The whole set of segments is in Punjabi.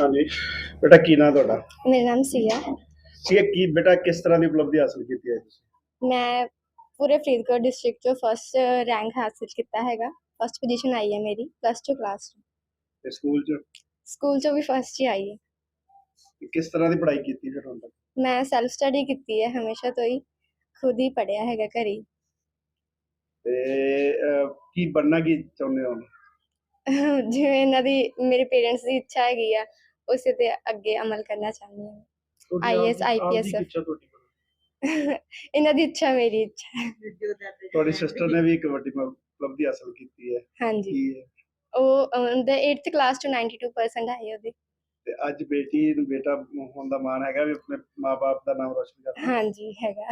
ਹਾਂਜੀ। ਬੇਟਾ ਕੀ ਨਾਂ ਤੁਹਾਡਾ? ਮੇਰਾ ਨਾਮ ਸੀਆ। ਹੈ ਸੀ ਕੀ ਬੇਟਾ ਕਿਸ ਤਰ੍ਹਾਂ ਦੀ ਉਪਲਬਧੀ ਹਾਸਲ ਕੀਤੀ ਹੈ ਤੁਸੀਂ? ਮੈਂ ਪੂਰੇ ਫਰੀਦਕੋਟ ਡਿਸਟ੍ਰਿਕਟ ਚੋਂ ਫਸਟ ਰੈਂਕ ਹਾਸਿਲ ਕੀਤਾ ਹੈਗਾ। ਫਸਟ ਪੋਜੀਸ਼ਨ ਆਈ ਹੈ ਮੇਰੀ ਪਲੱਸ 2 ਕਲਾਸ ਚ। ਤੇ ਸਕੂਲ 'ਚ? ਸਕੂਲ ਚੋਂ ਵੀ ਫਸਟ ਹੀ ਆਈ ਹੈ। ਕਿਸ ਤਰ੍ਹਾਂ ਦੀ ਪੜ੍ਹਾਈ ਕੀਤੀ ਫਿਰ ਹੁਣ ਤੱਕ? ਮੈਂ ਸੈਲਫ ਸਟੱਡੀ ਕੀਤੀ ਹੈ ਹਮੇਸ਼ਾ ਤੋਂ ਹੀ ਖੁਦ ਹੀ ਪੜਿਆ ਹੈਗਾ ਘਰੇ ਹੀ। ਤੇ ਅਹ, ਕੀ ਬਣਨਾ ਕੀ ਚਾਹੁੰਦੇ ਹੋ ਜਿਵੇਂ ਇਹਨਾਂ ਦੀ ਮੇਰੇ ਪੇਰੈਂਟਸ ਦੀ ਇੱਛਾ ਹੈਗੀ ਆ ਉਸੇ ਤੇ ਅੱਗੇ ਅਮਲ ਕਰਨਾ ਚਾਹੁੰਦੀ ਹਾਂ। IAS, IPS ਇਹਨਾਂ ਦੀ ਇੱਛਾ ਮੇਰੀ ਇੱਛਾ। ਹੈ। ਤੁਹਾਡੀ ਸਿਸਟਰ ਨੇ ਵੀ ਇੱਕ ਵੱਡੀ ਉਪਲਬਧੀ ਹਾਸਲ ਕੀਤੀ ਹੈ। ਹਾਂਜੀ। ਕੀ ਹੈ? ਉਹ ਉਹਦੇ 8th ਕਲਾਸ ਤੋਂ 92% ਆਏ ਉਹਦੇ। ਤੇ ਅੱਜ ਬੇਟੀ ਨੂੰ ਬੇਟਾ ਹੋਣ ਦਾ ਮਾਣ ਹੈਗਾ ਵੀ ਆਪਣੇ ਮਾਪੇ ਦਾ ਨਾਮ ਰੋਸ਼ਨ ਕਰਨਾ। ਹਾਂਜੀ ਹੈਗਾ।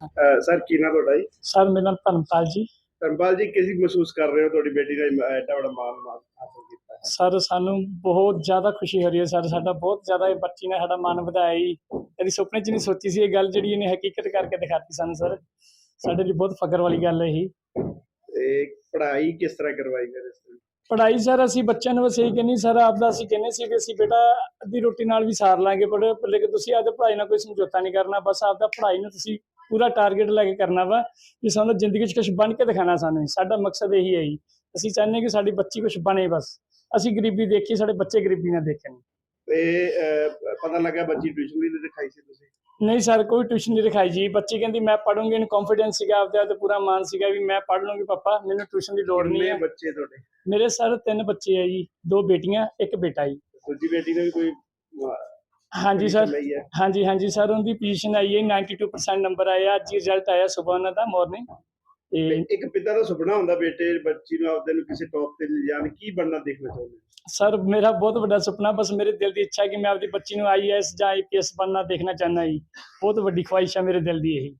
ਅਹ, ਸਰ ਕੀ ਨਾਂ ਤੁਹਾਡਾ ਜੀ? ਸਰ ਮੇਰਾ ਨਾਮ ਧਰਮਪਾਲ ਜੀ। ਧਰਮਪਾਲ ਜੀ ਕਿਸ ਮਹਿਸੂਸ ਕਰ ਰਹੇ ਹੋ ਤੁਹਾਡੀ ਬੇਟੀ ਨੇ ਐਡਾ ਵੱਡਾ ਮਾਣ ਮਾ- ਹਾਸਲ ਕੀਤਾ ਹੈ? ਸਰ ਸਾਨੂੰ ਬਹੁਤ ਜ਼ਿਆਦਾ ਖੁਸ਼ੀ ਹੋ ਰਹੀ ਹੈ ਸਰ ਸਾਡਾ ਬਹੁਤ ਜ਼ਿਆਦਾ ਇਹ ਬੱਚੀ ਨੇ ਸਾਡਾ ਮਾਣ ਵਧਾਇਆ ਜੀ। ਕਦੀ ਸੁਪਨੇ 'ਚ ਨਹੀਂ ਸੋਚੀ ਸੀ ਇਹ ਗੱਲ ਜਿਹੜੀ ਇਹਨੇ ਹਕੀਕਤ ਕਰਕੇ ਦਿਖਾਤੀ ਸਾਨੂੰ ਸਰ। ਸਾਡੇ ਲਈ ਬਹੁਤ ਫਖਰ ਵਾਲੀ ਗੱਲ ਹੈ ਇਹ। ਤੇ ਪੜ੍ਹਾਈ ਕਿਸ ਤਰ੍ਹਾਂ ਕਰਵਾਈ ਫਿਰ ਇਸ ਪੜ੍ਹਾਈ ਸਰ ਅਸੀਂ ਬੱਚਿਆਂ ਨੂੰ ਇਹੀ ਕਹਿੰਦੇ ਸਰ ਆਪਦਾ ਅਸੀਂ ਕਹਿੰਦੇ ਸੀ ਕਿ ਅਸੀਂ ਬੇਟਾ ਅੱਧੀ ਰੋਟੀ ਨਾਲ ਵੀ ਸਾਰ ਲਾਂਗੇ ਪਰ ਲੇਕਿਨ ਤੁਸੀਂ ਆਪਦੇ ਪੜ੍ਹਾਈ ਨਾਲ ਕੋਈ ਸਮਝੌਤਾ ਨਹੀਂ ਕਰਨਾ ਬਸ ਆਪਦਾ ਪੜ੍ਹਾਈ ਨੂੰ ਤੁਸੀਂ ਪੂਰਾ ਟਾਰਗੇਟ ਲੈ ਕੇ ਕਰਨਾ ਵਾ ਕਿ ਸਾਨੂੰ ਜ਼ਿੰਦਗੀ 'ਚ ਕੁਝ ਬਣ ਕੇ ਦਿਖਾਣਾ ਸਾਨੂੰ ਸਾਡਾ ਮਕਸਦ ਇਹੀ ਹੈ ਜੀ। ਅਸੀਂ ਚਾਹੁੰਦੇ ਕਿ ਸਾਡੀ ਬੱਚੀ ਕੁਝ ਬਣੇ ਬਸ। ਅਸੀਂ ਗਰੀਬੀ ਦੇਖੀ ਸਾਡੇ ਬੱਚੇ ਗਰੀਬੀ ਨਾ ਦੇਖਣ। ਤੇ ਪਤਾ ਲੱਗਾ ਬੱਚੀ ਟਿਊਸ਼ਨ ਵੀ ਨਹੀਂ ਦਿਖਾਈ ਸੀ ਤੁਸੀਂ? ਨਹੀਂ ਸਰ ਕੋਈ ਟਿਊਸ਼ਨ ਨਹੀਂ ਰਖਾਈ ਜੀ। ਬੱਚੀ ਕਹਿੰਦੀ ਮੈਂ ਪੜੂੰਗੀ ਇਹਨੂੰ ਕੌਨਫੀਡੈਂਸ ਸੀਗਾ ਆਪਦੇ ਆਪ ਤੇ ਪੂਰਾ ਮਾਨ ਸੀਗਾ ਵੀ ਮੈਂ ਪੜ ਲੂੰਗੀ ਪਾਪਾ ਮੈਨੂੰ ਟਿਊਸ਼ਨ ਦੀ ਲੋੜ ਨਹੀਂ ਹੈ। ਬੱਚੇ ਤੁਹਾਡੇ? ਮੇਰੇ ਸਰ ਤਿੰਨ ਬੱਚੇ ਹੈ ਜੀ ਦੋ ਬੇਟੀਆਂ ਇੱਕ ਬੇਟਾ ਜੀ। ਦੂਜੀ ਬੇਟੀ ਨੇ ਵੀ ਕੋਈ ਹਾਂਜੀ ਸਰ। ਲਈ ਹੈ। ਹਾਂਜੀ ਹਾਂਜੀ ਸਰ ਉਹਦੀ ਪੋਜੀਸ਼ਨ ਆਈ ਹੈ 92% ਨੰਬਰ ਆਇਆ। ਅੱਜ ਰਿਜ਼ਲਟ ਆਇਆ ਸਵੇਰ ਉਹਨਾਂ ਦਾ ਮਾਰਨਿੰਗ ਤੇ ਇੱਕ ਪਿਤਾ ਦਾ ਸੁਪਨਾ ਹੁੰਦਾ ਬੇਟੇ ਬੱਚੀ ਨੂੰ ਆਪਦੇ ਨੂੰ ਕਿਸੇ ਟੌਪ ਤੇ ਲਿਜਾਣ ਕੀ ਬਣਨਾ ਦੇਖਣਾ ਚਾਹੁੰਦੇ ਹੋ? ਸਰ ਮੇਰਾ ਬਹੁਤ ਵੱਡਾ ਸੁਪਨਾ ਬਸ ਮੇਰੇ ਦਿਲ ਦੀ ਇੱਛਾ ਹੈ ਕਿ ਮੈਂ ਆਪਦੀ ਬੱਚੀ ਨੂੰ ਆਈਐਸ ਜਾਂ ਆਈਪੀਐਸ ਬਣਨਾ ਦੇਖਣਾ ਚਾਹੁੰਦਾ ਜੀ। ਬਹੁਤ ਵੱਡੀ ਖੁਆਇਸ਼ ਹੈ ਮੇਰੇ ਦਿਲ ਦੀ ਇਹੀ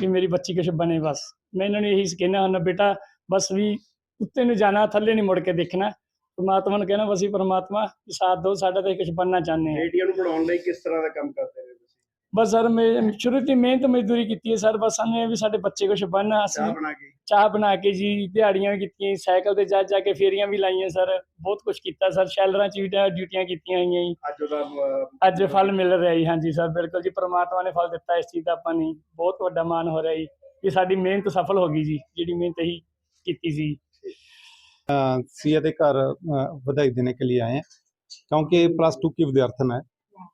ਕਿ ਮੇਰੀ ਬੱਚੀ ਕੁਛ ਬਣੇ ਬਸ। ਮੈਂ ਇਹਨਾਂ ਨੂੰ ਇਹੀ ਕਹਿਣਾ ਹੁੰਦਾ ਬੇਟਾ ਬਸ ਵੀ ਉੱਤੇ ਨੂੰ ਜਾਣਾ ਥੱਲੇ ਨਹੀਂ ਮੁੜ ਕੇ ਦੇਖਣਾ। ਪਰਮਾਤਮਾ ਨੂੰ ਕਹਿਣਾ ਹੀ ਪਰਮਾਤਮਾ ਸਾਥ ਦਿਓ ਸਾਡਾ ਤਾਂ ਕੁਝ ਬਣਨਾ ਚਾਹੁੰਦੇ ਹਾਂ। ਬੇਟੀਆਂ ਨੂੰ ਪੜਾਉਣ ਲਈ ਕਿਸ ਤਰ੍ਹਾਂ ਦਾ ਕੰਮ ਕਰਦੇ ਰਹੇ ਤੁਸੀਂ? ਬਸ ਸਰ ਮੈਂ ਸ਼ੁਰੂ ਤੋਂ ਮਿਹਨਤ ਮਜ਼ਦੂਰੀ ਕੀਤੀ ਹੈ ਸਰ ਬਸ ਸਾਨੂੰ ਇਹ ਵੀ ਸਾਡੇ ਬੱਚੇ ਕੁਝ ਬਣਨ ਚਾਹ ਅਸੀਂ ਬਣਾ ਕੇ। ਚਾਹ ਬਣਾ ਕੇ ਜੀ ਦਿਹਾੜੀਆਂ ਵੀ ਕੀਤੀਆਂ ਸਾਈਕਲ ਤੇ ਜਾ ਜਾ ਕੇ ਫੇਰੀਆਂ ਵੀ ਲਾਈਆਂ ਸਰ ਬਹੁਤ ਕੁਝ ਕੀਤਾ ਸਰ ਸ਼ੈਲਰਾਂ 'ਚ ਵੀ ਡਿਊਟੀਆਂ ਕੀਤੀਆਂ ਹੋਈਆਂ ਜੀ। ਅੱਜ ਉਹਦਾ ਅੱਜ ਫਲ ਮਿਲ ਰਿਹਾ ਜੀ ਹਾਂਜੀ ਸਰ ਬਿਲਕੁਲ ਜੀ ਪ੍ਰਮਾਤਮਾ ਨੇ ਫਲ ਦਿੱਤਾ ਇਸ ਚੀਜ਼ ਦਾ ਆਪਾਂ ਨੂੰ ਬਹੁਤ ਵੱਡਾ ਮਾਣ ਹੋ ਰਿਹਾ ਜੀ ਕਿ ਸਾਡੀ ਮਿਹਨਤ ਸਫਲ ਹੋ ਗਈ ਜੀ ਜਿਹੜੀ ਮਿਹਨਤ ਅਸੀਂ ਕੀਤੀ ਸੀ। सीए ਦੇ ਘਰ ਅ, ਵਧਾਈ ਦੇਣੇ ਕੇ ਲਈ ਆਏ हैं ਕਿਉਂਕਿ ਪਲੱਸ 2 ਕੀ ਵਿਦਿਆਰਥਣ ਹੈ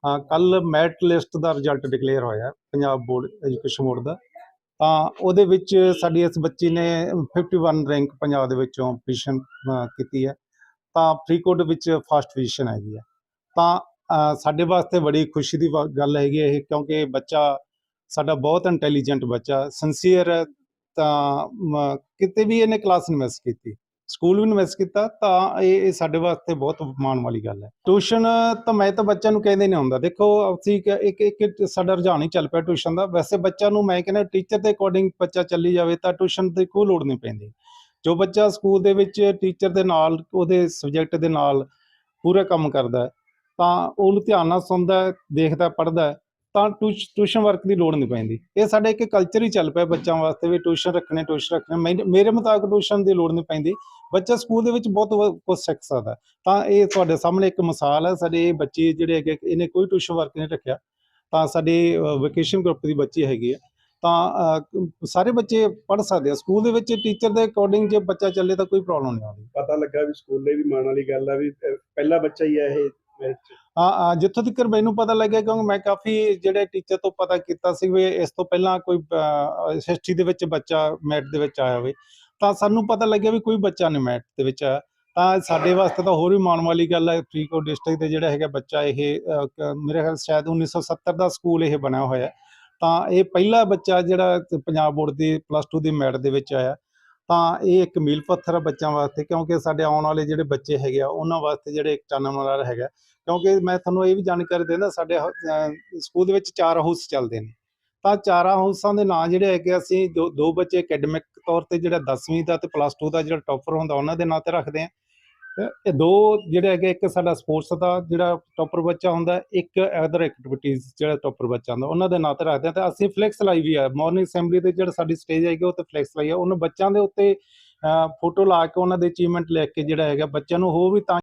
ਹਾਂ ਕੱਲ ਮੈਰਿਟ ਲਿਸਟ ਦਾ ਰਿਜ਼ਲਟ ਡਿਕਲੇਅਰ ਹੋਇਆ ਹੈ, ਪੰਜਾਬ ਬੋਰਡ ਐਜੂਕੇਸ਼ਨ ਬੋਰਡ ਦਾ ਤਾਂ ਉਹਦੇ ਵਿੱਚ ਸਾਡੀ ਇਸ ਬੱਚੀ ਨੇ 51 ਰੈਂਕ ਪੰਜਾਬ ਦੇ ਵਿੱਚੋਂ ਪੋਜੀਸ਼ਨ ਕੀਤੀ ਹੈ ਤਾਂ ਫਰੀਦਕੋਟ ਵਿੱਚ ਫਸਟ ਪੋਜੀਸ਼ਨ ਹੈਗੀ ਹੈ ਤਾਂ ਅ, ਸਾਡੇ ਵਾਸਤੇ ਬੜੀ ਖੁਸ਼ੀ ਦੀ ਵਾ- ਗੱਲ ਹੈਗੀ ਹੈ ਇਹ ਕਿਉਂਕਿ ਬੱਚਾ ਸਾਡਾ ਬਹੁਤ ਇੰਟੈਲੀਜੈਂਟ ਬੱਚਾ ਸਿੰਸੀਅਰ ਹੈ ਤਾਂ ਮ, ਕਿਤੇ ਵੀ ਇਹਨੇ ਕਲਾਸ ਨਹੀਂ ਮਿਸ ਕੀਤੀ ਸਕੂਲ ਵੀ ਇਨਵੈਸਟ ਕੀਤਾ, ਤਾਂ ਇਹ ਇਹ ਸਾਡੇ ਵਾਸਤੇ ਬਹੁਤ ਮਾਣ ਵਾਲੀ ਗੱਲ ਹੈ। ਟਿਊਸ਼ਨ ਤਾਂ ਮੈਂ ਤਾਂ ਬੱਚਿਆਂ ਨੂੰ ਕਹਿੰਦੇ ਨਹੀਂ ਹੁੰਦਾ। ਦੇਖੋ, ਅਸੀਂ ਇੱਕ ਇੱਕ ਸਾਡਾ ਰੁਝਾਨ ਹੀ ਚੱਲ ਪਿਆ ਟਿਊਸ਼ਨ ਦਾ। ਵੈਸੇ ਬੱਚਿਆਂ ਨੂੰ ਮੈਂ ਕਹਿੰਦਾ ਟੀਚਰ ਦੇ ਅਕੋਰਡਿੰਗ ਬੱਚਾ ਚੱਲੀ ਜਾਵੇ ਤਾਂ ਟਿਊਸ਼ਨ ਦੀ ਕੋਈ ਲੋੜ ਨਹੀਂ ਪੈਂਦੀ। ਜੋ ਬੱਚਾ ਸਕੂਲ ਦੇ ਵਿੱਚ ਟੀਚਰ ਦੇ ਨਾਲ, ਉਹਦੇ ਸਬਜੈਕਟ ਦੇ ਨਾਲ ਪੂਰਾ ਕੰਮ ਕਰਦਾ ਤਾਂ ਉਹਨੂੰ ਧਿਆਨ ਨਾਲ ਸੁਣਦਾ ਦੇਖਦਾ ਪੜ੍ਹਦਾ ਤਾਂ ਟਿਊਸ਼- ਟਿਊਸ਼ਨ ਵਰਕ ਦੀ ਲੋੜ ਨਹੀਂ ਪੈਂਦੀ। ਇਹ ਸਾਡੇ ਇੱਕ ਕਲਚਰ ਹੀ ਚੱਲ ਪਿਆ ਬੱਚਿਆਂ ਵਾਸਤੇ ਵੀ ਟਿਊਸ਼ਨ ਰੱਖਣੇ ਟਿਊਸ਼ਨ ਰੱਖਣੇ। ਮੇਰੇ ਮੁਤਾਬਕ ਟਿਊਸ਼ਨ ਦੀ ਲੋੜ ਨਹੀਂ ਪੈਂਦੀ। ਬੱਚਾ ਸਕੂਲ ਦੇ ਵਿੱਚ ਬਹੁਤ ਕੁਝ ਸਿੱਖ ਸਕਦਾ। ਤਾਂ ਇਹ ਤੁਹਾਡੇ ਸਾਹਮਣੇ ਇੱਕ ਮਿਸਾਲ ਹੈ, ਸਾਡੇ ਇਹ ਬੱਚੇ ਜਿਹੜੇ ਹੈਗੇ, ਇਹਨੇ ਕੋਈ ਟਿਊਸ਼ਨ ਵਰਕ ਨਹੀਂ ਰੱਖਿਆ। ਤਾਂ ਸਾਡੇ ਵਕੇਸ਼ਨ ਗਰੁੱਪ ਦੀ ਬੱਚੀ ਹੈਗੀ ਹੈ। ਤਾਂ ਸਾਰੇ ਬੱਚੇ ਪੜ੍ਹ ਸਕਦੇ ਆ। ਸਕੂਲ ਦੇ ਵਿੱਚ ਟੀਚਰ ਦੇ ਅਕੋਰਡਿੰਗ ਜੇ ਬੱਚਾ ਚੱਲੇ ਤਾਂ ਕੋਈ ਪ੍ਰੋਬਲਮ ਨਹੀਂ ਆਉਂਦੀ। ਪਤਾ ਲੱਗਾ ਵੀ ਸਕੂਲੇ ਵੀ ਮਾਣ ਵਾਲੀ ਗੱਲ ਆ ਵੀ ਪਹਿਲਾ ਬੱਚਾ ਹੀ ਹੈ ਇਹ। ਮੈਰਿਟ 'ਚ ਹਾਂ, ਜਿੱਥੋਂ ਤੱਕ ਮੈਨੂੰ ਪਤਾ ਲੱਗਿਆ ਕਿਉਂਕਿ ਮੈਂ ਕਾਫੀ ਜਿਹੜੇ ਟੀਚਰ ਤੋਂ ਪਤਾ ਕੀਤਾ ਸੀ ਵੀ ਇਸ ਤੋਂ ਪਹਿਲਾਂ ਕੋਈ ਹਿਸਟਰੀ ਦੇ ਵਿੱਚ ਬੱਚਾ ਮੈਟ ਦੇ ਵਿੱਚ ਆਇਆ ਹੋਵੇ, ਤਾਂ ਸਾਨੂੰ ਪਤਾ ਲੱਗਿਆ ਵੀ ਕੋਈ ਬੱਚਾ ਨਹੀਂ ਮੈਟ ਦੇ ਵਿੱਚ ਆਇਆ। ਤਾਂ ਸਾਡੇ ਵਾਸਤੇ ਤਾਂ ਹੋਰ ਵੀ ਮਾਣ ਵਾਲੀ ਗੱਲ ਹੈ, ਫਰੀਦਕੋਟ ਡਿਸਟ੍ਰਿਕਟ ਦੇ ਜਿਹੜਾ ਹੈਗਾ ਬੱਚਾ ਇਹ ਮੇਰੇ ਖਿਆਲ ਸ਼ਾਇਦ 1970 ਦਾ ਸਕੂਲ ਇਹ ਬਣਿਆ ਹੋਇਆ ਤਾਂ ਇਹ ਪਹਿਲਾ ਬੱਚਾ ਜਿਹੜਾ ਪੰਜਾਬ ਬੋਰਡ ਦੀ ਪਲੱਸ 2 ਦੀ ਮੈਟ ਦੇ ਵਿੱਚ ਆਇਆ। ਤਾਂ ਇਹ ਇੱਕ ਮੀਲ ਪੱਥਰ ਹੈ ਬੱਚਿਆਂ ਵਾਸਤੇ ਕਿਉਂਕਿ ਸਾਡੇ ਆਉਣ ਵਾਲੇ ਜਿਹੜੇ ਬੱਚੇ ਹੈਗੇ ਆ, ਉਹਨਾਂ ਵਾਸਤੇ ਜਿਹੜੇ ਇੱਕ ਚਾਨਣ ਵਾਲਾ ਹੈਗਾ। ਕਿਉਂਕਿ ਮੈਂ ਤੁਹਾਨੂੰ ਇਹ ਵੀ ਜਾਣਕਾਰੀ ਦਿੰਦਾ, ਸਾਡੇ ਸਕੂਲ ਦੇ ਵਿੱਚ ਚਾਰ ਹਾਊਸ ਚੱਲਦੇ ਨੇ। ਤਾਂ ਚਾਰਾਂ ਹਾਊਸਾਂ ਦੇ ਨਾਂ ਜਿਹੜੇ ਹੈਗੇ ਅਸੀਂ ਦੋ ਦੋ ਬੱਚੇ ਅਕੈਡਮਿਕ ਤੌਰ ਤੇ ਜਿਹੜਾ 10ਵੀਂ ਦਾ ਤੇ ਪਲੱਸ 2 ਦਾ ਜਿਹੜਾ ਟੌਪਰ ਹੁੰਦਾ, ਉਹਨਾਂ ਦੇ ਨਾਂ ਤੇ ਰੱਖਦੇ ਆ। ਇਹ ਦੋ ਜਿਹੜੇ ਹੈਗੇ, ਇੱਕ ਸਾਡਾ ਸਪੋਰਟਸ ਦਾ ਜਿਹੜਾ ਟੌਪਰ ਬੱਚਾ ਹੁੰਦਾ, ਇੱਕ ਅਦਰ ਐਕਟੀਵਿਟੀਜ਼ ਜਿਹੜਾ ਟੌਪਰ ਬੱਚਾ ਹੁੰਦਾ, ਉਹਨਾਂ ਦੇ ਨਾਂ ਤੇ ਰੱਖਦੇ ਆ। ਤੇ ਅਸੀਂ ਫਲੈਕਸ ਲਾਈ ਵੀ ਆ, ਮਾਰਨਿੰਗ ਅਸੈਂਬਲੀ ਤੇ ਜਿਹੜਾ ਸਾਡੀ ਸਟੇਜ ਹੈਗੀ, ਉਹ ਤੇ ਫਲੈਕਸ ਲਾਈ ਆ। ਉਹਨਾਂ ਬੱਚਿਆਂ ਦੇ ਉੱਤੇ ਫੋਟੋ ਲਾ ਕੇ ਉਹਨਾਂ ਦੇ ਅਚੀਵਮੈਂਟ ਲਿਖ ਕੇ ਜਿਹੜਾ ਹੈਗਾ, ਬੱਚਿਆਂ ਨੂੰ ਹੋਰ ਵੀ ਤਾਂ